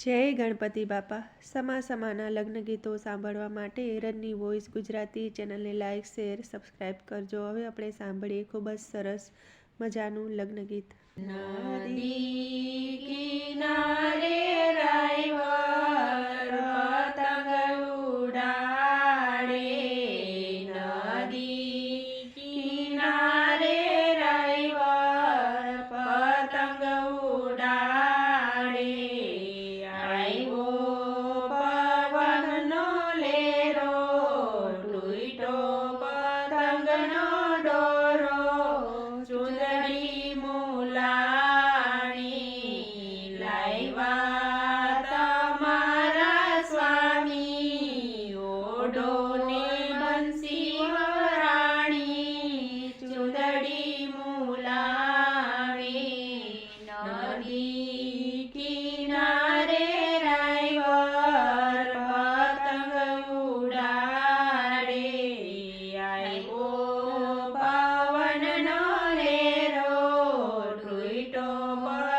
જય ગણપતિ બાપા. સમા સમાના લગ્ન ગીતો સાંભળવા માટે રનની વોઇસ ગુજરાતી ચેનલને લાઇક શેર સબસ્ક્રાઈબ કરજો. હવે આપણે સાંભળીએ ખૂબ જ સરસ મજાનું લગ્ન ગીત કિનારે સેવા તમારા સ્વામી ઓડોને બંસી રાણી ચુંદડી મુલાવે, નદી કિનારે રાયવર પતંગ ઉડાડે. આવ્યો પવન નો રેરો ટ્રુઈટો પર